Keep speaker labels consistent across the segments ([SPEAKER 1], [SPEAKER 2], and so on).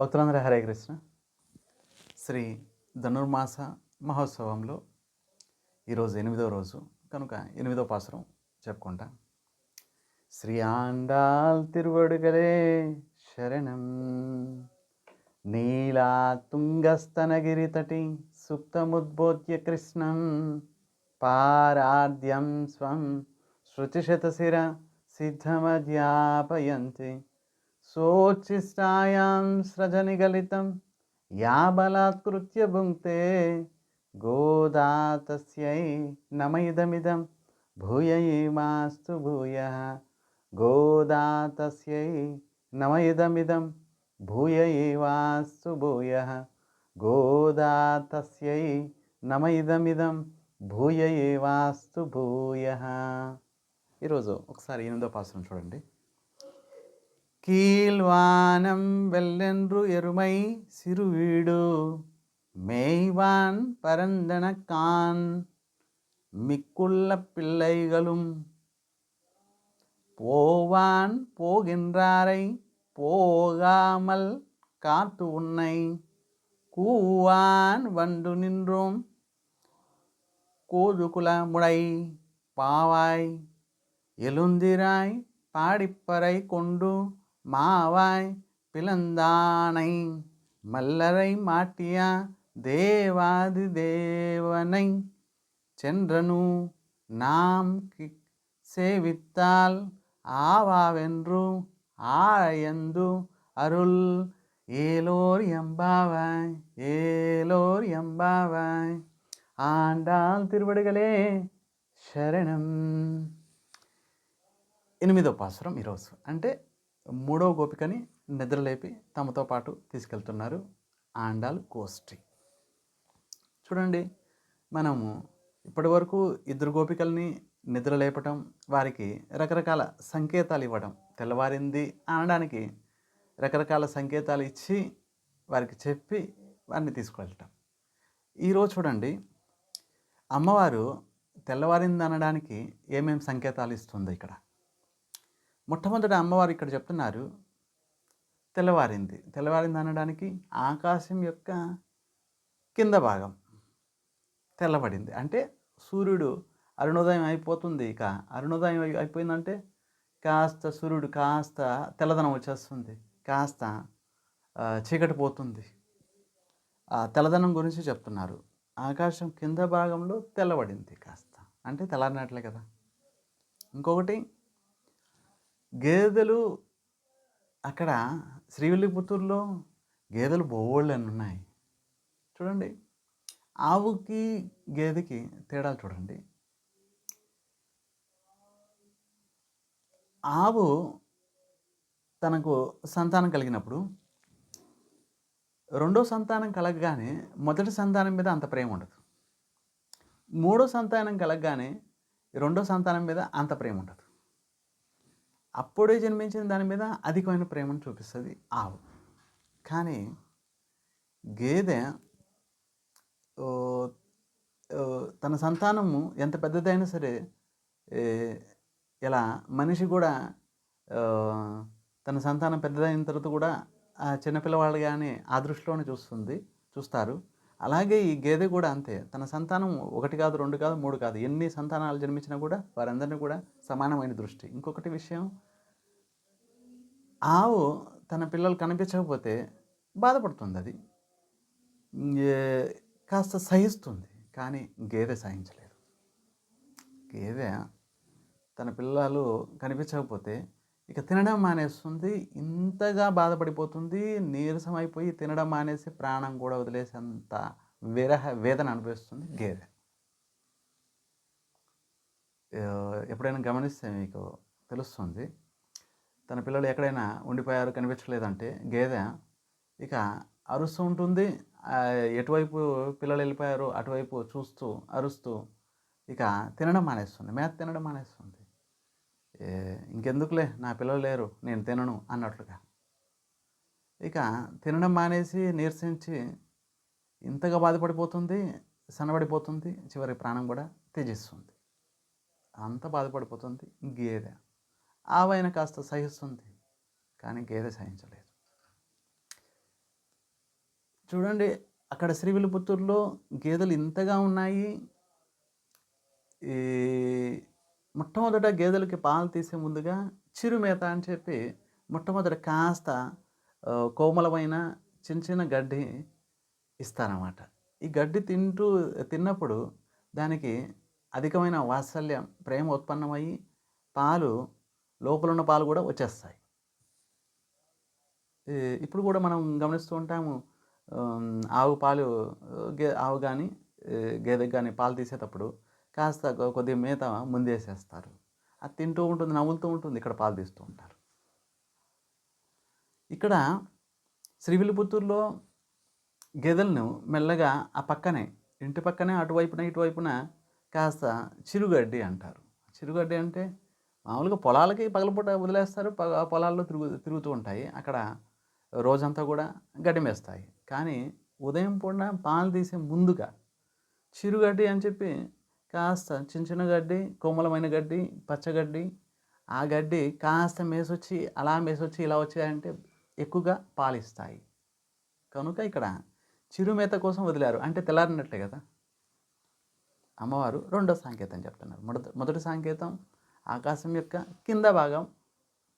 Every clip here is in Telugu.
[SPEAKER 1] భక్తులందరూ హరే కృష్ణ. శ్రీ ధనుర్మాస మహోత్సవంలో ఈరోజు ఎనిమిదో రోజు కనుక ఎనిమిదో పాసురం చెప్పుకుంటా శ్రీ ఆండాల్ తిరువడుగలే శరణం. నీలా తుంగస్తనగిరితటి సుప్తముద్బోధ్య కృష్ణం. పారాద్యం స్వం శృతిశతశిర సిద్ధమధ్యాపయంతి. సోచిష్టాయాం సోచ్ఛిష్టాయాం సృజనిగలితం యా బలాత్కృత్య భుంక్తే గోదా తస్యై నమయిదమిదం. భూయ మాస్తు భూయ గోదా తస్యై నమయిదమిదం. భూయ వాస్తు భూయ గోదా తస్యై నమయిదమిదం. భూయ భూయ. ఈరోజు ఒకసారి ఎనిమిదో పాత్రం చూడండి. கீழ்வானம் வெல்லென்று எருமை சிறுவீடு மேய்வான் பரந்தனக்கான் மிக்குள்ள பிள்ளைகளும் போவான் போகின்றாரை போகாமல் காத்து உன்னை கூவான் வந்து நின்றோம். கோதுகுல பாவாய் எழுந்திராய் பாடிப்பறை கொண்டு மாவாய் பிளந்தானை மல்லரை மாட்டிய தேவாதி தேவனை சென்றனு நாம் கி- சேவித்தால் ஆவாவென்று ஆயந்து அருள் ஏலோர் எம்பாவாய் ஏலோர் எம்பாவாய் ஆண்டாள் திருவடிகளே శరణం ఎనిమిదో పాసురం ఈరోజు అంటే మూడవ గోపికని నిద్రలేపి తమతో పాటు తీసుకెళ్తున్నారు ఆండాల్ కోస్ట్రీ చూడండి మనము ఇప్పటివరకు ఇద్దరు గోపికల్ని నిద్ర లేపటం వారికి రకరకాల సంకేతాలు ఇవ్వడం తెల్లవారింది అనడానికి రకరకాల సంకేతాలు ఇచ్చి వారికి చెప్పి వారిని తీసుకువెళ్ళటం. ఈరోజు చూడండి అమ్మవారు తెల్లవారింది అనడానికి ఏమేం సంకేతాలు ఇస్తుంది ఇక్కడ? మొట్టమొదట అమ్మవారు ఇక్కడ చెప్తున్నారు తెల్లవారింది. తెల్లవారింది అనడానికి ఆకాశం యొక్క కింద భాగం తెల్లబడింది. అంటే సూర్యుడు అరుణోదయం అయిపోతుంది ఇక. అరుణోదయం అయిపోయిందంటే కాస్త సూర్యుడు కాస్త తెల్లదనం వచ్చేస్తుంది. కాస్త చీకటి పోతుంది. ఆ తెల్లదనం గురించి చెప్తున్నారు. ఆకాశం కింద భాగంలో తెల్లబడింది కాస్త. అంటే తెల్లారినట్లే కదా. ఇంకొకటి గేదెలు అక్కడ శ్రీవిల్లిపుత్తూరులో గేదెలు బోళ్ళని ఉన్నాయి. చూడండి. ఆవుకి గేదెకి తేడాలు చూడండి. ఆవు తనకు సంతానం కలిగినప్పుడు రెండో సంతానం కలగగానే మొదటి సంతానం మీద అంత ప్రేమ ఉండదు. మూడో సంతానం కలగగానే రెండో సంతానం మీద అంత ప్రేమ ఉండదు. అప్పుడే జన్మించిన దాని మీద అధికమైన ప్రేమను చూపిస్తుంది ఆవు. కానీ గేదె తన సంతానము ఎంత పెద్దదైనా సరే ఇలా మనిషి కూడా తన సంతానం పెద్దదైన తర్వాత కూడా ఆ చిన్నపిల్లవాళ్ళు కానీ ఆ దృష్టిలోనే చూస్తుంది చూస్తారు. అలాగే ఈ గేదె కూడా అంతే. తన సంతానం ఒకటి కాదు రెండు కాదు మూడు కాదు. ఎన్ని సంతానాలు జన్మించినా కూడా వారందరినీ కూడా సమానమైన దృష్టి. ఇంకొకటి విషయం ఆవు తన పిల్లలు కనిపించకపోతే బాధపడుతుంది అది కాస్త సహిస్తుంది కానీ గేదె సహించలేదు. గేదె తన పిల్లలు కనిపించకపోతే ఇక తినడం మానేస్తుంది ఇంతగా బాధపడిపోతుంది నీరసం అయిపోయి తినడం మానేసి ప్రాణం కూడా వదిలేసేంత విరహ వేదన అనిపిస్తుంది గేదె. ఎప్పుడైనా గమనిస్తే మీకు తెలుస్తుంది తన పిల్లలు ఎక్కడైనా ఉండిపోయారు కనిపించలేదంటే గేదె ఇక అరుస్తూ ఉంటుంది. ఎటువైపు పిల్లలు వెళ్ళిపోయారు అటువైపు చూస్తూ అరుస్తూ ఇక తినడం మానేస్తుంది. మేత తినడం మానేస్తుంది. ఏ, ఇంకెందుకులే నా పిల్లలు లేరు నేను తినను అన్నట్లుగా. ఇక తినడం మానేసి నీరసించి ఇంతగా బాధపడిపోతుంది సన్నబడిపోతుంది చివరి ప్రాణం కూడా త్యజిస్తుంది. అంత బాధపడిపోతుంది గేదె. ఆవైన కాస్త సహిస్తుంది కానీ గేదె సహించలేదు. చూడండి అక్కడ శ్రీవిలిపుత్తూరులో గేదెలు ఇంతగా ఉన్నాయి. ఈ మొట్టమొదట గేదెలకి పాలు తీసే ముందుగా చిరుమేత అని చెప్పి మొట్టమొదట కాస్త కోమలమైన చిన్న చిన్న గడ్డి ఇస్తారన్నమాట. ఈ గడ్డి తింటూ తిన్నప్పుడు దానికి అధికమైన వాత్సల్యం ప్రేమ ఉత్పన్నమయ్యి పాలు లోపల ఉన్న పాలు కూడా వచ్చేస్తాయి. ఇప్పుడు కూడా మనం గమనిస్తూ ఉంటాము ఆవు పాలు గే ఆవు కానీ గేదెకి కానీ పాలు తీసేటప్పుడు కాస్త కొద్దిగా మేత ముందేసేస్తారు. అది తింటూ ఉంటుంది నవ్వులుతూ ఉంటుంది ఇక్కడ పాలు తీస్తూ ఉంటారు. ఇక్కడ శ్రీవిలిపుత్తూరులో గేదెలను మెల్లగా ఆ పక్కనే ఇంటి పక్కనే అటువైపున ఇటువైపున కాస్త చిరుగడ్డి అంటారు. చిరుగడ్డి అంటే మామూలుగా పొలాలకి పగలపూట వదిలేస్తారు. పగ- పొలాల్లో తిరుగు తిరుగుతూ ఉంటాయి. అక్కడ రోజంతా కూడా గడ్డి మేస్తాయి కానీ ఉదయం పూట పాలు తీసే ముందుగా చిరుగడ్డి అని చెప్పి కాస్త చిన్న చిన్న గడ్డి కోమలమైన గడ్డి పచ్చగడ్డి ఆ గడ్డి కాస్త మేసొచ్చి అలా మేసొచ్చి ఇలా వచ్చాయంటే ఎక్కువగా పాలిస్తాయి. కనుక ఇక్కడ చిరుమేత కోసం వదిలారు. అంటే తెల్లారినట్లే కదా? అమ్మవారు రెండో సంకేతం చెప్తున్నారు. మొదటి మొదటి సంకేతం ఆకాశం యొక్క కింద భాగం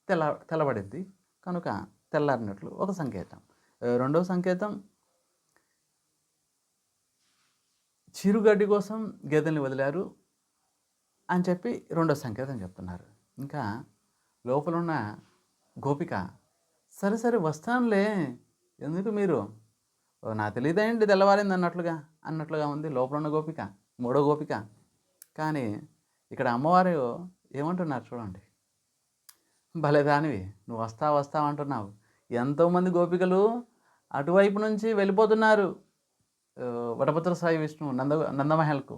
[SPEAKER 1] తెల్ల తెల్లబడింది. కనుక తెల్లారినట్లు ఒక సంకేతం. రెండవ సంకేతం చిరుగడ్డి కోసం గేదెల్ని వదిలారు అని చెప్పి రెండో సంకేతం చెప్తున్నారు. ఇంకా లోపల ఉన్న గోపిక సరే సరే వస్తానులే. ఎందుకు మీరు? నా తెలియదేంటి తెల్లవారింది అన్నట్లుగా అన్నట్లుగా ఉంది లోపల ఉన్న గోపిక మూడో గోపిక. కానీ ఇక్కడ అమ్మవారు ఏమంటున్నారు చూడండి. భలే దానివి. నువ్వు వస్తావు వస్తావు అంటున్నావు. ఎంతోమంది గోపికలు అటువైపు నుంచి వెళ్ళిపోతున్నారు. వటభద్ర సాయి విష్ణు నంద నందమహల్కు.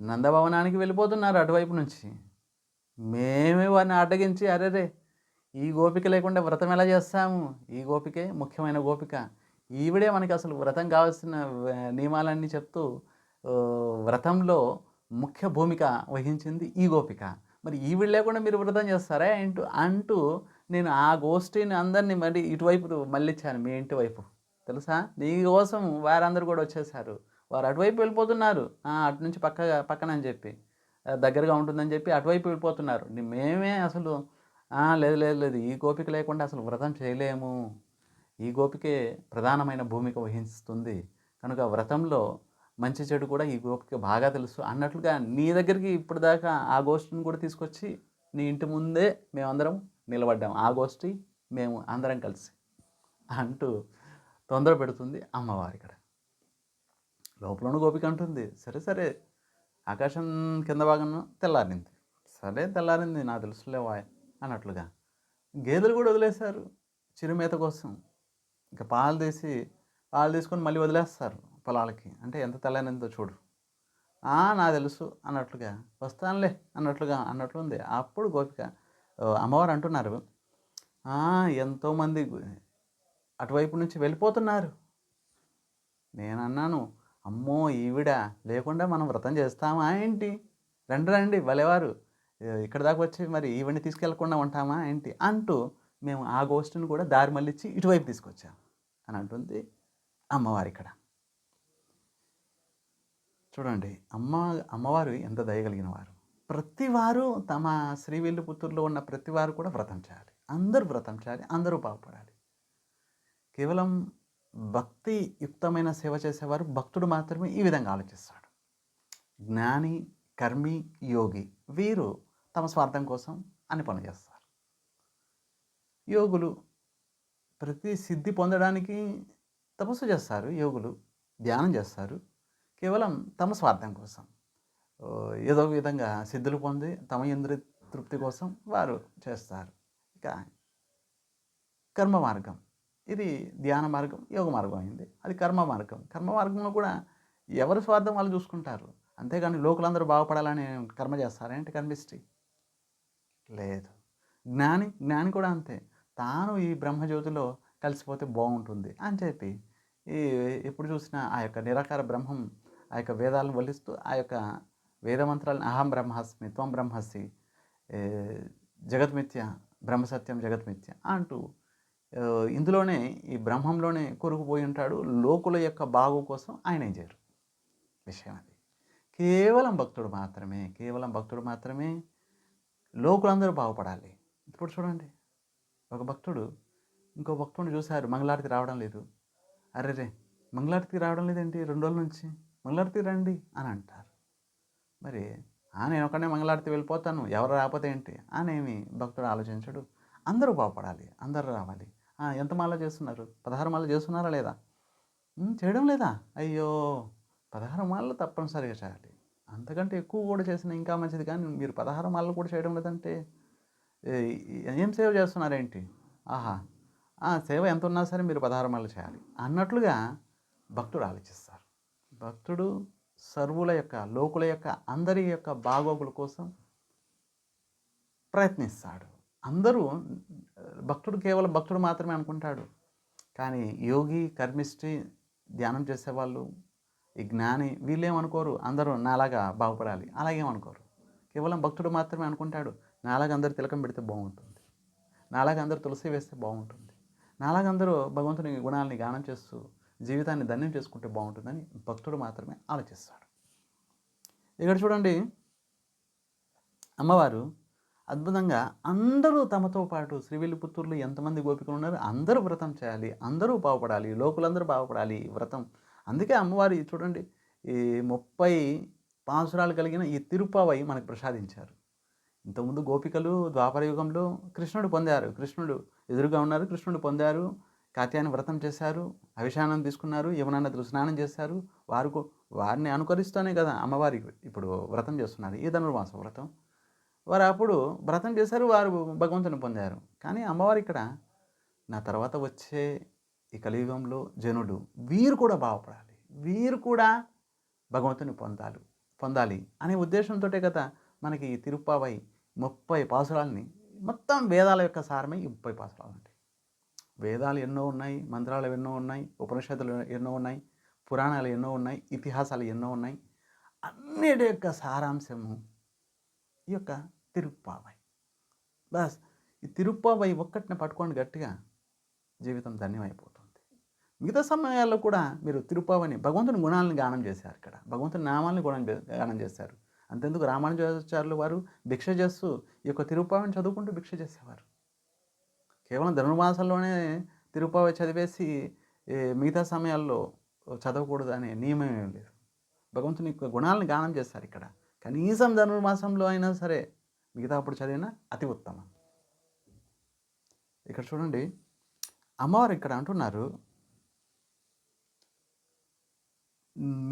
[SPEAKER 1] నందభవనానికి వెళ్ళిపోతున్నారు అటువైపు నుంచి. మేమే వారిని అడ్డగించి అరేరే ఈ గోపిక లేకుండా వ్రతం ఎలా చేస్తాము? ఈ గోపికే ముఖ్యమైన గోపిక. ఈవిడే మనకి అసలు వ్రతం కావాల్సిన నియమాలన్నీ చెప్తూ వ్రతంలో ముఖ్య భూమిక వహించింది ఈ గోపిక. మరి ఈవిడ లేకుండా మీరు వ్రతం చేస్తారా అంటూ అంటూ నేను ఆ గోష్ఠిని అందరినీ మళ్ళీ ఇటువైపు మళ్ళించాను మీ ఇంటి వైపు. తెలుసా? నీ కోసం వారందరూ కూడా వచ్చేసారు వారు అటువైపు వెళ్ళిపోతున్నారు. అటు నుంచి పక్క పక్కన అని చెప్పి దగ్గరగా ఉంటుందని చెప్పి అటువైపు వెళ్ళిపోతున్నారు. మేమే అసలు లేదు లేదు లేదు ఈ గోపిక లేకుండా అసలు వ్రతం చేయలేము. ఈ గోపికే ప్రధానమైన భూమిక వహిస్తుంది. కనుక వ్రతంలో మంచి చెడు కూడా ఈ గోపిక బాగా తెలుసు. అన్నట్లుగా నీ దగ్గరికి ఇప్పుడు దాకా ఆ గోష్ఠిని కూడా తీసుకొచ్చి నీ ఇంటి ముందే మేమందరం నిలబడ్డాం. ఆ గోష్ఠి మేము అందరం కలిసి అంటూ తొందర పెడుతుంది అమ్మవారి ఇక్కడ లోపల గోపిక అంటుంది సరే సరే ఆకాశం కింద భాగం తెల్లారింది. సరే తెల్లారింది నాకు తెలుసులే అన్నట్లుగా గేదెలు కూడా వదిలేశారు. చిరుమేత కోసం. ఇంకా పాలు తీసి పాలు తీసుకొని మళ్ళీ వదిలేస్తారు. పొలాలకి. అంటే ఎంత తెల్లనిందో చూడు. "ఆ, తెలుసు అన్నట్లుగా. వస్తానులే అన్నట్లుగా అన్నట్లు ఉంది. అప్పుడు గోపిక అమ్మవారు అంటున్నారు. ఎంతోమంది అటువైపు నుంచి వెళ్ళిపోతున్నారు. నేను అన్నాను అమ్మో ఈవిడ లేకుండా మనం వ్రతం చేస్తామా ఏంటి? రండి రండి భలేవారు. ఇక్కడ దాకా వచ్చి మరి ఈవిడిని తీసుకెళ్ళకుండా ఉంటామా ఏంటి? అంటూ మేము ఆ గోష్ఠిని కూడా దారి మళ్ళించి ఇటువైపు తీసుకొచ్చాం. అని అంటుంది అమ్మవారు ఇక్కడ. చూడండి అమ్మ అమ్మవారు ఎంత దయగలిగిన వారు ప్రతివారు తమ శ్రీవిల్లిపుత్తూరులో ఉన్న ప్రతివారు కూడా వ్రతం చేయాలి. అందరూ వ్రతం చేయాలి అందరూ బాగుపడాలి. కేవలం భక్తి యుక్తమైన సేవ చేసేవారు భక్తుడు మాత్రమే ఈ విధంగా ఆలోచిస్తాడు. జ్ఞాని కర్మి యోగి వీరు తమ స్వార్థం కోసం అని పనులు చేస్తారు. యోగులు ప్రతి సిద్ధి పొందడానికి తపస్సు చేస్తారు యోగులు ధ్యానం చేస్తారు కేవలం తమ స్వార్థం కోసం. ఏదో ఒక విధంగా సిద్ధులు పొంది తమ ఇంద్రి తృప్తి కోసం వారు చేస్తారు. ఇక కర్మ మార్గం. ఇది ధ్యాన మార్గం యోగ మార్గం అయింది. అది కర్మ మార్గం. కర్మ మార్గంలో కూడా ఎవరి స్వార్థం వాళ్ళు చూసుకుంటారు? అంతేగాని లోకులందరూ బాగుపడాలని కర్మ చేస్తారేంటి కనిపిస్తే లేదు. జ్ఞాని జ్ఞాని కూడా అంతే. తాను ఈ బ్రహ్మజ్యోతిలో కలిసిపోతే బాగుంటుంది అని చెప్పి ఈ ఎప్పుడు చూసినా ఆ యొక్క నిరాకార బ్రహ్మం ఆ యొక్క వేదాలను వల్లిస్తూ ఆ యొక్క వేదమంత్రాలను అహం బ్రహ్మాస్మి త్వం బ్రహ్మస్మి జగత్మిత్య జగత్మిథ్య బ్రహ్మసత్యం జగత్మిథ్య అంటూ ఇందులోనే ఈ బ్రహ్మంలోనే కొరుకుపోయి ఉంటాడు. లోకుల యొక్క బాగు కోసం ఆయన ఏం చేయరు. విషయం అది. కేవలం భక్తుడు మాత్రమే కేవలం భక్తుడు మాత్రమే లోకులందరూ బాగుపడాలి. ఇప్పుడు చూడండి. ఒక భక్తుడు ఇంకో భక్తుడిని చూశారు మంగళారతి రావడం లేదు. అరే రే మంగళారతికి రావడం లేదేంటి? రెండు రోజుల నుంచి? మంగళారతి రండి అని అంటారు. మరి ఆ నేను ఒకనే మంగళారతి వెళ్ళిపోతాను ఎవరు రాకపోతే ఏంటి అనేమి భక్తుడు ఆలోచించడు. అందరూ బాగుపడాలి అందరూ రావాలి. ఎంత మాల చేస్తున్నారు? పదహారు మాల చేస్తున్నారా లేదా? చేయడం లేదా? అయ్యో పదహారు మాలలు తప్పనిసరిగా చేయాలి. అంతకంటే ఎక్కువ కూడా చేసిన ఇంకా మంచిది కానీ మీరు పదహారు మాలలు కూడా చేయడం లేదంటే ఏం సేవ చేస్తున్నారేంటి? ఆహా ఆ సేవ ఎంత ఉన్నా సరే మీరు పదహారు మాలలు చేయాలి అన్నట్లుగా భక్తుడు ఆలోచిస్తారు భక్తుడు సర్వుల యొక్క లోకుల యొక్క అందరి యొక్క బాగోగుల కోసం ప్రయత్నిస్తాడు. అందరూ భక్తుడు కేవలం భక్తుడు మాత్రమే అనుకుంటాడు. కానీ యోగి కర్మిష్టి ధ్యానం చేసేవాళ్ళు ఈ జ్ఞాని వీళ్ళేమనుకోరు? అందరూ నాలాగా బాగుపడాలి. అలాగేమనుకోరు? కేవలం భక్తుడు మాత్రమే అనుకుంటాడు. నాలాగా అందరు తిలకం పెడితే బాగుంటుంది. నాలాగా అందరూ తులసి వేస్తే బాగుంటుంది. నాలాగా అందరూ భగవంతుని గుణాలని గానం చేస్తూ జీవితాన్ని ధన్యం చేసుకుంటే బాగుంటుందని భక్తుడు మాత్రమే ఆలోచిస్తాడు. ఇక్కడ చూడండి అమ్మవారు అద్భుతంగా అందరూ తమతో పాటు శ్రీవిల్లిపుత్తూరులో ఎంతమంది గోపికలు ఉన్నారు? అందరూ వ్రతం చేయాలి అందరూ బాగుపడాలి లోకులందరూ బాగుపడాలి ఈ వ్రతం. అందుకే అమ్మవారు చూడండి ఈ ముప్పై పాసురాలు కలిగిన ఈ తిరుపావై మనకు ప్రసాదించారు. ఇంతకుముందు గోపికలు ద్వాపర యుగంలో కృష్ణుడు పొందారు కృష్ణుడు ఎదురుగా ఉన్నారు కృష్ణుడు పొందారు. కాత్యాయని వ్రతం చేశారు అభిషానం తీసుకున్నారు యమునా స్నానం చేశారు. వారు వారిని అనుకరిస్తూనే కదా అమ్మవారి ఇప్పుడు వ్రతం చేస్తున్నారు. ఈ ధనుర్మాస వ్రతం. వారు అప్పుడు వ్రతం చేశారు వారు భగవంతుని పొందారు. కానీ అమ్మవారు ఇక్కడ నా తర్వాత వచ్చే ఈ కలియుగంలో జనుడు వీరు కూడా బాగుపడాలి. వీరు కూడా భగవంతుని పొందాలి పొందాలి అనే ఉద్దేశంతో కదా మనకి ఈ తిరుప్పావై ముప్పై పాసురాలని మొత్తం వేదాల యొక్క సారమే ఈ ముప్పై పాసురాలు వేదాలు ఎన్నో ఉన్నాయి మంత్రాలు ఎన్నో ఉన్నాయి ఉపనిషత్తులు ఎన్నో ఉన్నాయి పురాణాలు ఎన్నో ఉన్నాయి ఇతిహాసాలు ఎన్నో ఉన్నాయి. అన్నిటి యొక్క సారాంశము ఈ యొక్క తిరుప్పావై. బస్ ఈ తిరుప్పావై ఒక్కటిని పట్టుకోండి గట్టిగా జీవితం ధన్యమైపోతుంది. మిగతా సమయాల్లో కూడా మీరు తిరుప్పావని భగవంతుని గుణాలను గానం చేశారు ఇక్కడ. భగవంతుని నామాలను గుణం గానం చేశారు. అంతెందుకు రామానుజాచార్యులు వారు భిక్ష చేస్తూ ఈ యొక్క తిరుప్పావని చదువుకుంటూ భిక్ష చేసేవారు. కేవలం ధనుర్మాసంలోనే తిరుపావి చదివేసి మిగతా సమయాల్లో చదవకూడదు అనే నియమం ఏం లేదు. భగవంతుని గుణాలను గానం చేస్తారు ఇక్కడ. కనీసం ధనుర్మాసంలో అయినా సరే మిగతా అప్పుడు చదివినా అతి ఉత్తమం. ఇక్కడ చూడండి అమ్మవారు ఇక్కడ అంటున్నారు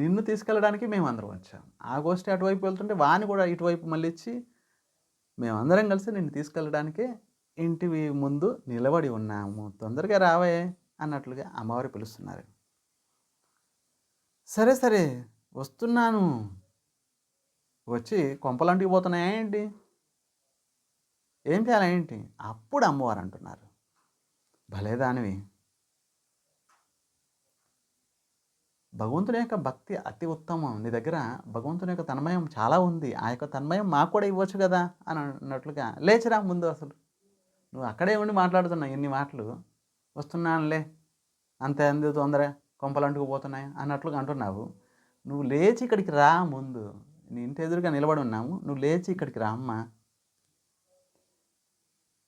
[SPEAKER 1] నిన్ను తీసుకెళ్ళడానికి మేము అందరం వచ్చాం. ఆ గోష్ఠి అటువైపు వెళ్తుంటే వాని కూడా ఇటువైపు మళ్ళీ ఇచ్చి మేమందరం కలిసి నిన్ను తీసుకెళ్ళడానికే ఇంటివి ముందు నిలబడి ఉన్నాము. తొందరగా రావే అన్నట్లుగా అమ్మవారు పిలుస్తున్నారు. సరే సరే వస్తున్నాను. వచ్చి కొంపలంటికి పోతున్నాయా ఏంటి? ఏం చేయాలి ఏంటి? అప్పుడు అమ్మవారు అంటున్నారు. భలేదానివి భగవంతుని యొక్క భక్తి అతి ఉత్తమం. నీ దగ్గర భగవంతుని యొక్క తన్మయం చాలా ఉంది. ఆ యొక్క తన్మయం మాకు కూడా ఇవ్వచ్చు కదా? అని అన్నట్లుగా లేచరా ముందు అసలు. నువ్వు అక్కడే ఉండి మాట్లాడుతున్నావు ఎన్ని మాటలు. వస్తున్నానులే. అంతే అంది తొందర కొంపలు అంటుకుపోతున్నాయి అన్నట్లుగా అంటున్నావు. నువ్వు లేచి ఇక్కడికి రా ముందు. నీ ఇంటి ఎదురుగా నిలబడి ఉన్నాము. నువ్వు లేచి ఇక్కడికి రా అమ్మా.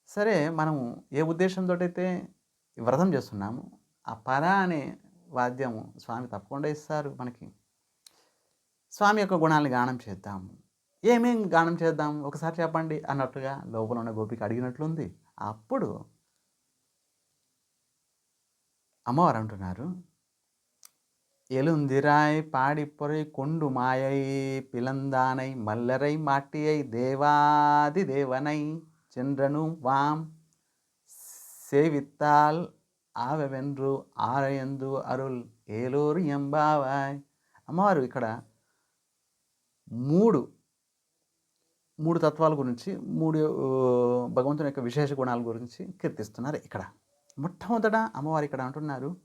[SPEAKER 1] సరే మనము ఏ ఉద్దేశంతో అయితే ఈ వ్రతం చేస్తున్నాము ఆ పర అనే వాద్యము స్వామి తప్పకుండా ఇస్తారు మనకి. స్వామి యొక్క గుణాలను గానం చేద్దాము. ఏమేం గానం చేద్దాం? ఒకసారి చెప్పండి అన్నట్టుగా లోపల ఉన్న గోపిక అడిగినట్లుంది. అప్పుడు అమ్మవారు అంటున్నారు ఎలుందిరాయ్ పాడిప్పొరై కొండు మాయై పిలందానై మల్లరై మాటియై దేవాది దేవనై చంద్రను వాం సేవిత్తాల్ ఆవెవెన్రు ఆరయందు అరుల్ ఏలూరు ఎంబావాయ్ అమ్మవారు ఇక్కడ మూడు మూడు తత్వాల గురించి మూడు భగవంతుని యొక్క విశేష గుణాల గురించి కీర్తిస్తున్నారు ఇక్కడ. మొట్టమొదట అమ్మవారు ఇక్కడ అంటున్నారు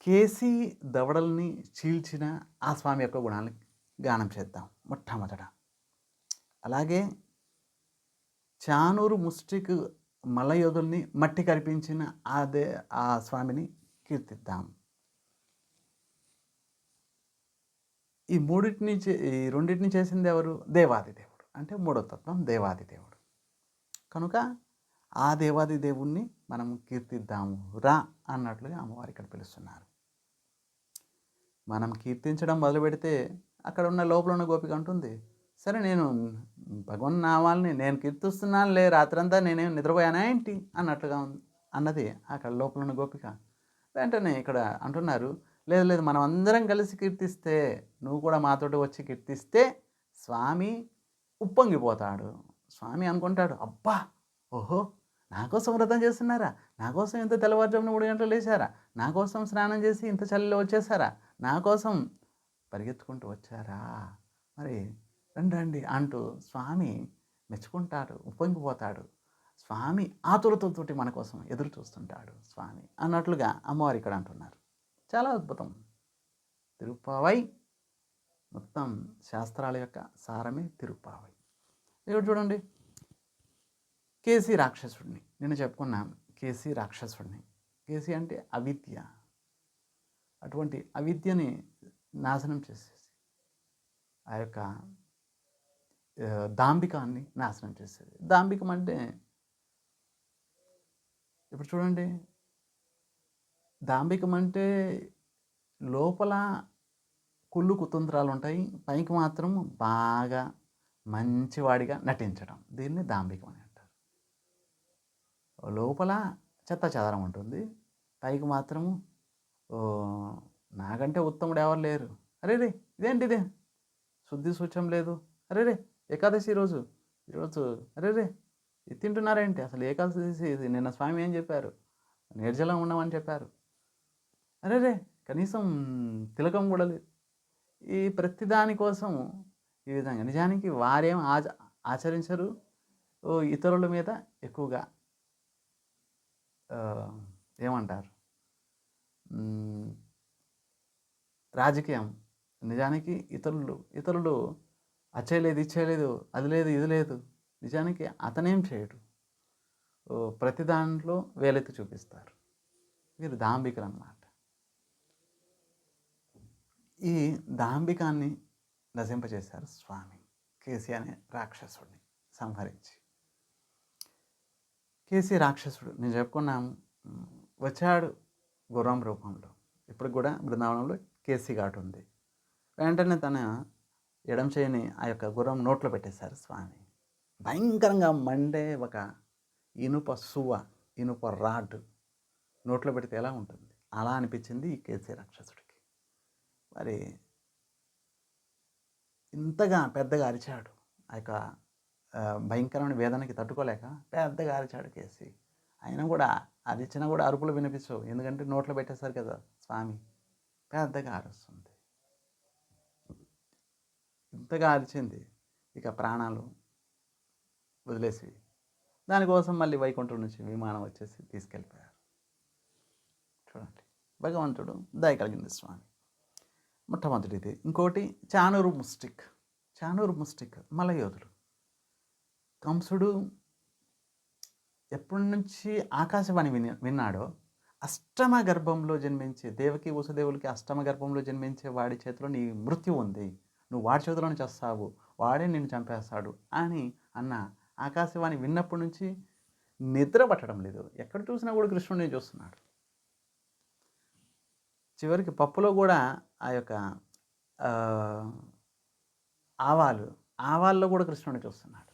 [SPEAKER 1] కేసీ దవడల్ని చీల్చిన ఆ స్వామి యొక్క గుణాలను గానం చేద్దాం. మొట్టమొదట. అలాగే చానూరు ముష్టికి మలయోధుల్ని మట్టి కరిపించిన అదే ఆ స్వామిని కీర్తిద్దాం. ఈ మూడింటిని చే- ఈ రెండింటిని చేసింది ఎవరు? దేవాది దేవుడు. అంటే మూడో తత్వం దేవాది దేవుడు. కనుక ఆ దేవాది దేవుణ్ణి మనం కీర్తిద్దాము రా అన్నట్లుగా అమ్మవారు ఇక్కడ పిలుస్తున్నారు. మనం కీర్తించడం మొదలు పెడితే అక్కడ ఉన్న లోపల ఉన్న గోపిక అంటుంది సరే నేను భగవన్ నామాల్ని నేను కీర్తిస్తున్నాను లే రాత్రంతా నేనేం నిద్రపోయానా ఏంటి? అన్నట్లుగా ఉంది అన్నది అక్కడ లోపల ఉన్న గోపిక. వెంటనే ఇక్కడ అంటున్నారు లేదు లేదు. మనం అందరం కలిసి కీర్తిస్తే నువ్వు కూడా మాతోటి వచ్చి కీర్తిస్తే స్వామి ఉప్పొంగిపోతాడు. స్వామి అనుకుంటాడు అబ్బా! ఓహో! నాకోసం వ్రతం చేస్తున్నారా? నాకోసం ఇంత తెల్లవారుజామున మూడు గంటలు లేచారా? నాకోసం స్నానం చేసి ఇంత చలిలో వచ్చేసారా? నాకోసం పరిగెత్తుకుంటూ వచ్చారా? మరి రండి రండి అంటూ స్వామి మెచ్చుకుంటాడు ఉప్పొంగిపోతాడు. స్వామి ఆతురతతోటి మన కోసం ఎదురు చూస్తుంటాడు స్వామి అన్నట్లుగా అమ్మవారు ఇక్కడ అంటున్నారు. చాలా అద్భుతం. తిరుపావై మొత్తం శాస్త్రాల యొక్క సారమే తిరుపావై ఇక్కడ చూడండి. కేసీ రాక్షసుడిని. నేను చెప్పుకున్నా కేసీ రాక్షసుడిని. కేసీ అంటే అవిద్య. అటువంటి అవిద్యని నాశనం చేసేసి ఆ యొక్క దాంబికాన్ని నాశనం చేసేది. దాంబికం అంటే ఇప్పుడు చూడండి. దాంభికం అంటే లోపల కుళ్ళు కుతంత్రాలు ఉంటాయి పైకి మాత్రం బాగా మంచివాడిగా నటించడం. దీన్ని దాంభికం అని అంటారు. లోపల చెత్త చెదరం ఉంటుంది. పైకి మాత్రము నాకంటే ఉత్తముడు ఎవరు లేరు. అరే రే ఇదేంటి ఇదే? శుద్ధి సూచం లేదు. అరే రే ఏకాదశి ఈరోజు. ఈరోజు అరే రే ఇది తింటున్నారేంటి? అసలు ఏకాదశి ఇది నిన్న స్వామి ఏం చెప్పారు? నిర్జలం ఉండమని చెప్పారు. అరే రే కనీసం తిలకం కూడా లేదు. ఈ ప్రతిదాని కోసం ఈ విధంగా నిజానికి వారేం ఆచ ఆచరించరు. ఓ ఇతరుల మీద ఎక్కువగా ఏమంటారు? రాజకీయం. నిజానికి ఇతరులు ఇతరులు అచ్చేయలేదు ఇచ్చేయలేదు అది లేదు ఇది లేదు. నిజానికి అతనేం చేయడు. ఓ, ప్రతి దాంట్లో వేలెత్తి చూపిస్తారు. వీరు దాంబికలు అన్నమాట ఈ దాంబికాన్ని నశింపజేశారు స్వామి. కేసీ అనే రాక్షసుడిని సంహరించి. కేసీ రాక్షసుడు నేను చెప్పుకున్నాము వచ్చాడు గుర్రం రూపంలో. ఇప్పుడు కూడా బృందావనంలో కేసీ ఘాట్ ఉంది. వెంటనే తన ఎడం చేయని ఆ యొక్క గుర్రం నోట్లో పెట్టేశారు స్వామి. భయంకరంగా మండే ఒక ఇనుప సువ ఇనుప రాడ్ నోట్లో పెడితే ఎలా ఉంటుంది? అలా అనిపించింది ఈ కేసీ రాక్షసుడు మరి ఇంతగా పెద్దగా అరిచాడు. ఆ యొక్క భయంకరమైన వేదనకి తట్టుకోలేక పెద్దగా అరిచాడు కేసి. అయినా కూడా అరిచినా కూడా అరుపులు వినిపించవు ఎందుకంటే నోట్లో పెట్టేశారు కదా స్వామి. పెద్దగా అరుస్తుంది. ఇంతగా అరిచింది ఇక ప్రాణాలు వదిలేసి దానికోసం మళ్ళీ వైకుంఠం నుంచి విమానం వచ్చేసి తీసుకెళ్ళిపోయారు. చూడండి. భగవంతుడు దయ కలిగింది స్వామి. మొట్టమొదటిది. ఇంకోటి చానూరు ముస్టిక్. చానూరు ముస్టిక్ మలయోధులు. కంసుడు ఎప్పటి నుంచి ఆకాశవాణి విని విన్నాడో అష్టమ గర్భంలో జన్మించే దేవకి వసుదేవులకి అష్టమ గర్భంలో జన్మించే వాడి చేతిలో నీ మృత్యు ఉంది. నువ్వు వాడి చేతిలోనే చేస్తావు వాడే నిన్ను చంపేస్తాడు అని అన్న ఆకాశవాణి విన్నప్పటి నుంచి నిద్ర పట్టడం లేదు. ఎక్కడ చూసినా కూడా కృష్ణుడిని చూస్తున్నాడు. చివరికి పప్పులో కూడా ఆ యొక్క ఆవాలు ఆవాల్లో కూడా కృష్ణుడిని చూస్తున్నాడు.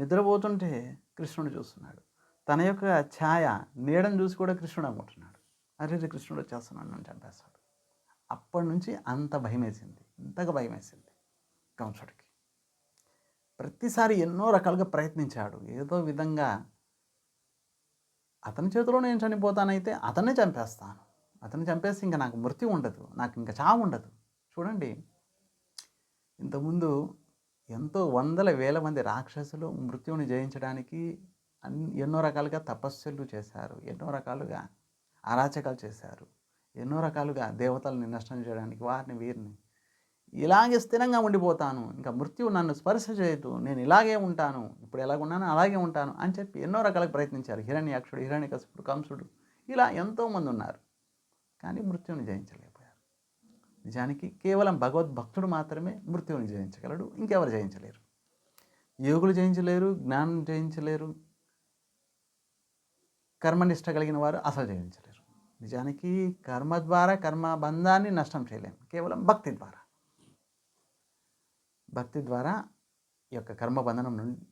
[SPEAKER 1] నిద్రపోతుంటే కృష్ణుడు చూస్తున్నాడు. తన యొక్క ఛాయ నీడను చూసి కూడా కృష్ణుడు అనుకుంటున్నాడు. అరే కృష్ణుడు వచ్చేస్తున్నాడు నన్ను చంపేస్తాడు. అప్పటి నుంచి అంత భయం వేసింది ఇంతగా భయం వేసింది కంసుడికి. ప్రతిసారి ఎన్నో రకాలుగా ప్రయత్నించాడు. ఏదో విధంగా అతని చేతిలో నేను చనిపోతానైతే అతన్నే చంపేస్తాను. అతను చంపేసి ఇంకా నాకు మృత్యు ఉండదు నాకు ఇంకా చావు ఉండదు. చూడండి ఇంతకుముందు ఎంతో వందల వేల మంది రాక్షసులు మృత్యువుని జయించడానికి అన్ ఎన్నో రకాలుగా తపస్సులు చేశారు ఎన్నో రకాలుగా అరాచకాలు చేశారు ఎన్నో రకాలుగా దేవతల్ని నష్టం చేయడానికి వారిని వీరిని ఇలాగే స్థిరంగా ఉండిపోతాను ఇంకా మృత్యువు నన్ను స్పర్శ చేయదు నేను ఇలాగే ఉంటాను ఇప్పుడు ఎలాగున్నానో అలాగే ఉంటాను అని చెప్పి ఎన్నో రకాలుగా ప్రయత్నించారు. హిరణ్యాక్షుడు హిరణ్యకశుడు కంసుడు ఇలా ఎంతోమంది ఉన్నారు. కానీ మృత్యువుని జయించలేకపోయారు. నిజానికి కేవలం భగవద్భక్తుడు మాత్రమే మృత్యువుని జయించగలడు ఇంకెవరు జయించలేరు. యోగులు జయించలేరు జ్ఞానం జయించలేరు కర్మనిష్ట కలిగిన వారు అసలు జయించలేరు. నిజానికి కర్మ ద్వారా కర్మ బంధాన్ని నష్టం చేయలేము కేవలం భక్తి ద్వారా. భక్తి ద్వారా ఈ యొక్క కర్మబంధనం నుండి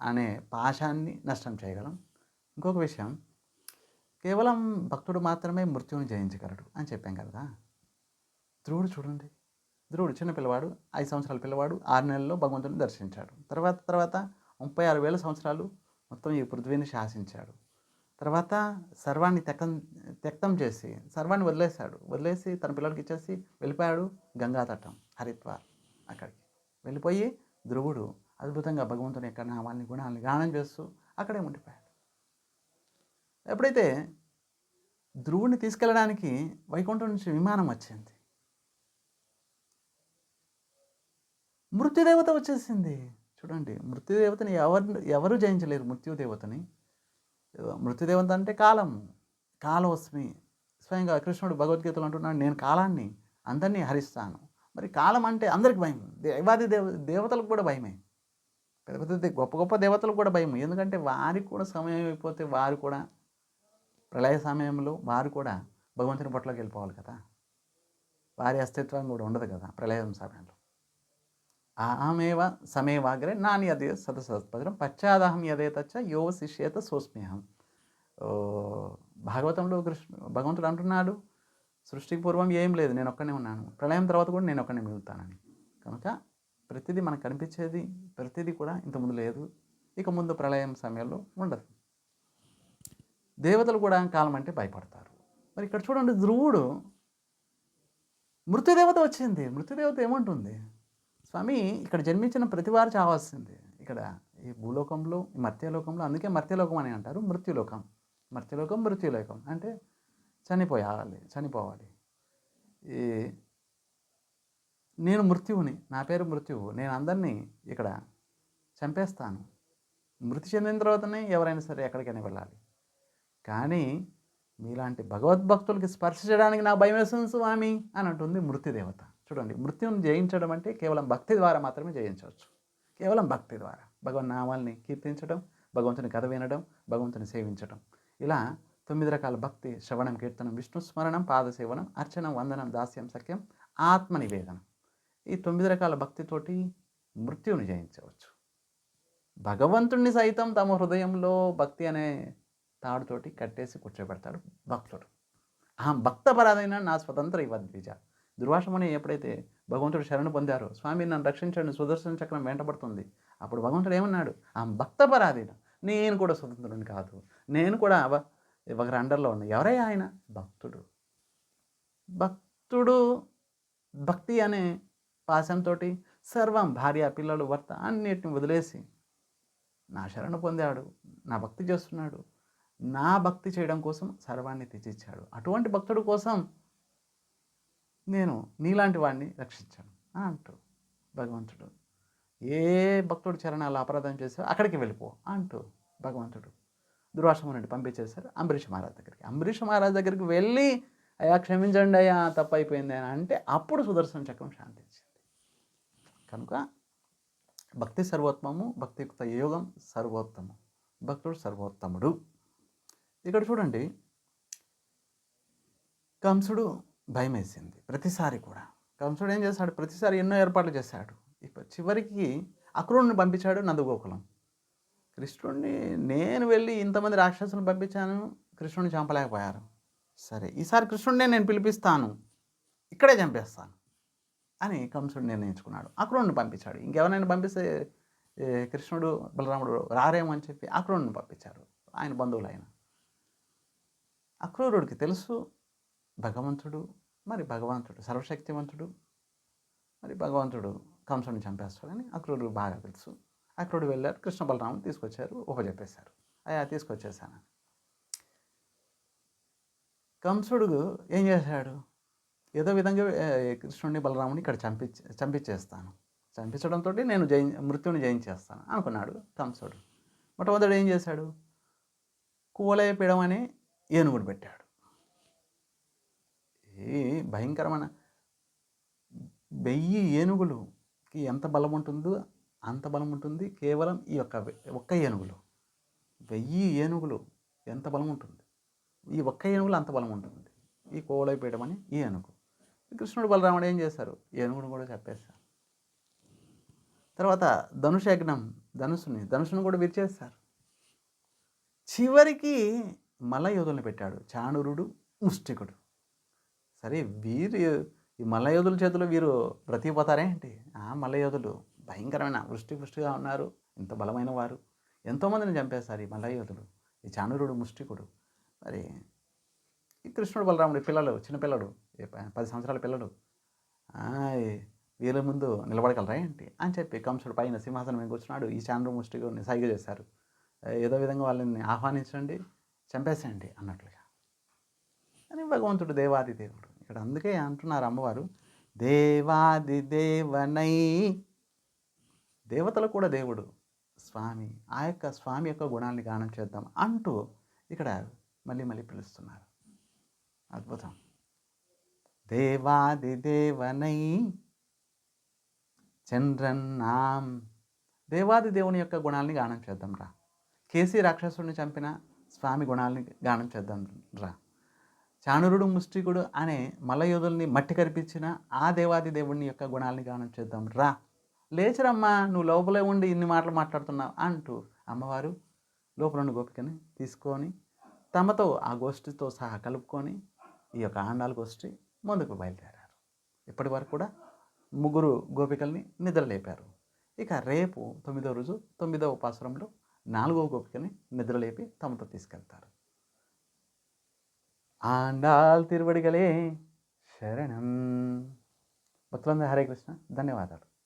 [SPEAKER 1] అనే పాశాన్ని నష్టం చేయగలం. ఇంకొక విషయం కేవలం భక్తుడు మాత్రమే మృత్యువుని జయించగలడు అని చెప్పాం కదా. ధ్రువుడు చూడండి. ధ్రువుడు చిన్న పిల్లవాడు ఐదు సంవత్సరాల పిల్లవాడు ఆరు నెలల్లో భగవంతుని దర్శించాడు. తర్వాత తర్వాత ముప్పై ఆరు వేల సంవత్సరాలు మొత్తం ఈ పృథ్వీని శాసించాడు. తర్వాత సర్వాన్ని త్యక్తం త్యక్తం చేసి సర్వాన్ని వదిలేశాడు. వదిలేసి తన పిల్లలకి ఇచ్చేసి వెళ్ళిపోయాడు గంగా తటం హరిద్వార్ అక్కడికి. వెళ్ళిపోయి ధ్రువుడు అద్భుతంగా భగవంతుని యొక్క నామాల్ని గుణాలని గానం చేస్తూ అక్కడే ఉండిపోయాడు. ఎప్పుడైతే ధ్రువుని తీసుకెళ్ళడానికి వైకుంఠం నుంచి విమానం వచ్చింది మృత్యుదేవత వచ్చేసింది. చూడండి మృత్యుదేవతని ఎవరు ఎవరు జయించలేరు మృత్యుదేవతని. మృత్యుదేవత అంటే కాలం కాలవస్మి స్వయంగా కృష్ణుడు భగవద్గీతలో అంటున్నాడు నేను కాలాన్ని అందరినీ హరిస్తాను. మరి కాలం అంటే అందరికి భయం. దైవాది దేవ దేవతలకు కూడా భయమే. పెద్ద పెద్ద గొప్ప గొప్ప దేవతలకు కూడా భయం ఎందుకంటే వారికి కూడా సమయం అయిపోతే వారు కూడా ప్రళయ సమయంలో వారు కూడా భగవంతుని పొట్లోకి వెళ్ళిపోవాలి కదా. వారి అస్తిత్వం కూడా ఉండదు కదా ప్రళయం సమయంలో. అహమేవ సమేవాగ్రే నాని అదే సదసత్పద్రం పశ్చాదహం యదేతచ్చ యో శిష్యేత సోస్మ్యహం భాగవతంలో కృష్ణ భగవంతుడు అంటున్నాడు సృష్టికి పూర్వం ఏం లేదు నేను ఒక్కనే ఉన్నాను. ప్రళయం తర్వాత కూడా నేను ఒక్కనే మిగులుతానని. కనుక ప్రతిదీ మనకు కనిపించేది ప్రతిదీ కూడా ఇంతకుముందు లేదు. ఇక ముందు ప్రళయం సమయంలో ఉండదు. దేవతలు కూడా కాలం అంటే భయపడతారు. మరి ఇక్కడ చూడండి ధ్రువుడు మృత్యుదేవత వచ్చింది. మృత్యుదేవత ఏమంటుంది? స్వామి ఇక్కడ జన్మించిన ప్రతివారు చావాల్సింది. ఇక్కడ ఈ భూలోకంలో ఈ మర్త్యలోకంలో అందుకే మర్త్యలోకం అని అంటారు. మృత్యులోకం. మర్త్యలోకం మృత్యులోకం. అంటే చనిపోయాలి చనిపోవాలి. ఈ నేను మృత్యువుని నా పేరు మృత్యువు. నేను అందరినీ ఇక్కడ చంపేస్తాను. మృతి చెందిన తర్వాతనే ఎవరైనా సరే ఎక్కడికైనా వెళ్ళాలి. కానీ మీలాంటి భగవద్భక్తులకి స్పర్శ చేయడానికి నా భయం వేస్తుంది స్వామి అని అంటుంది మృత్యుదేవత చూడండి మృత్యుని జయించడం అంటే కేవలం భక్తి ద్వారా మాత్రమే జయించవచ్చు. కేవలం భక్తి ద్వారా. భగవన్ నామాల్ని కీర్తించడం భగవంతుని కథ వినడం భగవంతుని సేవించడం. ఇలా తొమ్మిది రకాల భక్తి శ్రవణం కీర్తనం విష్ణు స్మరణం పాదసేవనం అర్చనం వందనం దాస్యం సఖ్యం ఆత్మ నివేదనం. ఈ తొమ్మిది రకాల భక్తితోటి మృత్యుని జయించవచ్చు. భగవంతుణ్ణి సైతం తమ హృదయంలో భక్తి అనే తాడుతోటి కట్టేసి కూర్చోబెడతాడు భక్తుడు. ఆ భక్తపరాధైన నా స్వతంత్ర ఇవ్వద్విజ దుర్వాసముని ఎప్పుడైతే భగవంతుడు శరణు పొందారో స్వామి నన్ను రక్షించండి సుదర్శన చక్రం వెంటబడుతుంది. అప్పుడు భగవంతుడు ఏమన్నాడు? ఆ భక్తపరాధీన. నేను కూడా స్వతంత్రుడిని కాదు. నేను కూడా అవ ఒకరి అండర్లో ఉన్నా. ఎవరై ఆయన? భక్తుడు. భక్తుడు భక్తి అనే పాశంతో సర్వం భార్య పిల్లలు భర్త అన్నిటిని వదిలేసి నా శరణు పొందాడు నా భక్తి చేస్తున్నాడు. నా భక్తి చేయడం కోసం సర్వాన్ని తెచ్చిచ్చాడు అటువంటి భక్తుడు కోసం నేను నీలాంటి వాడిని రక్షించాను అంటూ భగవంతుడు. ఏ భక్తుడు చరణాలు అపరాధం చేశారో అక్కడికి వెళ్ళిపో అంటూ భగవంతుడు దుర్వాసమునుడి పంపించేశారు అంబరీష్ మహారాజ్ దగ్గరికి. అంబరీష్ మహారాజ్ దగ్గరికి వెళ్ళి అయ్యా క్షమించండి అయ్యా తప్పు అయిపోయింది అని అంటే అప్పుడు సుదర్శన చక్రం శాంతించింది కనుక భక్తి సర్వోత్తమము భక్తియుక్త యోగం సర్వోత్తమం. భక్తుడు సర్వోత్తముడు. ఇక్కడ చూడండి. కంసుడు భయం వేసింది ప్రతిసారి కూడా. కంసుడు ఏం చేశాడు? ప్రతిసారి ఎన్నో ఏర్పాట్లు చేశాడు. ఇప్పుడు చివరికి అక్రూరుని పంపించాడు నందగోకులం. కృష్ణుడిని నేను వెళ్ళి ఇంతమంది రాక్షసులను పంపించాను కృష్ణుడిని చంపలేకపోయారు. సరే ఈసారి కృష్ణుడినే నేను పిలిపిస్తాను ఇక్కడే చంపేస్తాను అని కంసుడు నిర్ణయించుకున్నాడు. అక్రూరుని పంపించాడు. ఇంకెవరైనా పంపిస్తే కృష్ణుడు బలరాముడు రారేమో అని చెప్పి అక్రూరుని పంపించారు. ఆయన బంధువులు ఆయన అక్రూరుడికి తెలుసు. భగవంతుడు మరి భగవంతుడు సర్వశక్తివంతుడు మరి భగవంతుడు కంసుని చంపేస్తాడని అక్రూరుడు బాగా తెలుసు. అక్రూరుడు వెళ్ళారు కృష్ణ బలరాముని తీసుకొచ్చారు ఉపజెప్పేశారు. అయ్యా తీసుకొచ్చేసాను కంసుడు ఏం చేశాడు? ఏదో విధంగా కృష్ణుడిని బలరాముని ఇక్కడ చంపి చంపించేస్తాను. చంపించడంతో నేను జయి మృత్యుని జయించేస్తాను అనుకున్నాడు కంసుడు. మొట్టమొదటి ఏం చేశాడు? కూలయపీడం పీడమని ఏనుగుడు పెట్టాడు. ఈ భయంకరమైన వెయ్యి ఏనుగులుకి ఎంత బలం ఉంటుందో అంత బలం ఉంటుంది. కేవలం ఈ యొక్క ఒక్క ఏనుగులు వెయ్యి ఏనుగులు ఎంత బలం ఉంటుంది? ఈ ఒక్క ఏనుగులు అంత బలం ఉంటుంది. ఈ కోవలైపీయడం అని ఈ ఏనుగు. కృష్ణుడు బలరాముడు ఏం చేశారు? ఏనుగును కూడా చెప్పేశారు తర్వాత ధనుషయజ్ఞం ధనుసుని ధనుసును కూడా విరిచేస్తారు చివరికి మల్లయోధుల్ని పెట్టాడు. చాణురుడు ముష్టికుడు. సరే వీరు ఈ మల్లయోధుల చేతిలో వీరు బ్రతికిపోతారే ఏంటి? ఆ మల్లయోధులు భయంకరమైన వృష్టి పుష్టిగా ఉన్నారు. ఇంత బలమైన వారు. ఎంతోమందిని చంపేస్తారు ఈ మల్లయోధులు ఈ చాణురుడు ముష్టికుడు. మరి ఈ కృష్ణుడు బలరాముడు పిల్లలు చిన్నపిల్లడు ప- పది సంవత్సరాల పిల్లడు వీళ్ళ ముందు నిలబడగలరా ఏంటి? అని చెప్పి కంసుడు పైన సింహాసనం కూర్చున్నాడు. ఈ చాంద్ర ముష్టికుడిని సైగ చేశారు. ఏదో విధంగా వాళ్ళని ఆహ్వానించండి. చంపేసేయండి అన్నట్లుగా. అని భగవంతుడు దేవాది దేవుడు. ఇక్కడ అందుకే అంటున్నారు అమ్మవారు దేవాది దేవనై దేవతలు కూడా దేవుడు స్వామి ఆ యొక్క స్వామి యొక్క గుణాన్ని గానం చేద్దాం అంటూ ఇక్కడ మళ్ళీ మళ్ళీ పిలుస్తున్నారు. అద్భుతం. దేవాది దేవనై చంద్రన్నాం దేవాది దేవుని యొక్క గుణాలని గానం చేద్దాం రా. కేసీ రాక్షసుడిని చంపిన స్వామి గుణాలని గానం చేద్దాం రా. చాణురుడు ముష్టికుడు అనే మల్లయోధుల్ని మట్టి కరిపించిన ఆ దేవాది దేవుడిని యొక్క గుణాలని గానం చేద్దాం రా. లేచరమ్మా నువ్వు లోపలే ఉండి ఇన్ని మాటలు మాట్లాడుతున్నావు అంటూ అమ్మవారు లోపలన్న గోపికని తీసుకొని తమతో ఆ గోష్ఠితో సహా కలుపుకొని ఈ యొక్క ఆండాల గోష్ఠి ముందుకు బయలుదేరారు. ఇప్పటి వరకు కూడా ముగ్గురు గోపికల్ని నిద్రలేపారు. ఇక రేపు తొమ్మిదో రోజు తొమ్మిదవ ఉపాసనంలో నాలుగవ గోపికని నిద్రలేపి తమతో తీసుకెళ్తారు. ఆండాల్ తిరువడిగలే శరణం. భక్తులందరూ హరే కృష్ణ ధన్యవాదాలు.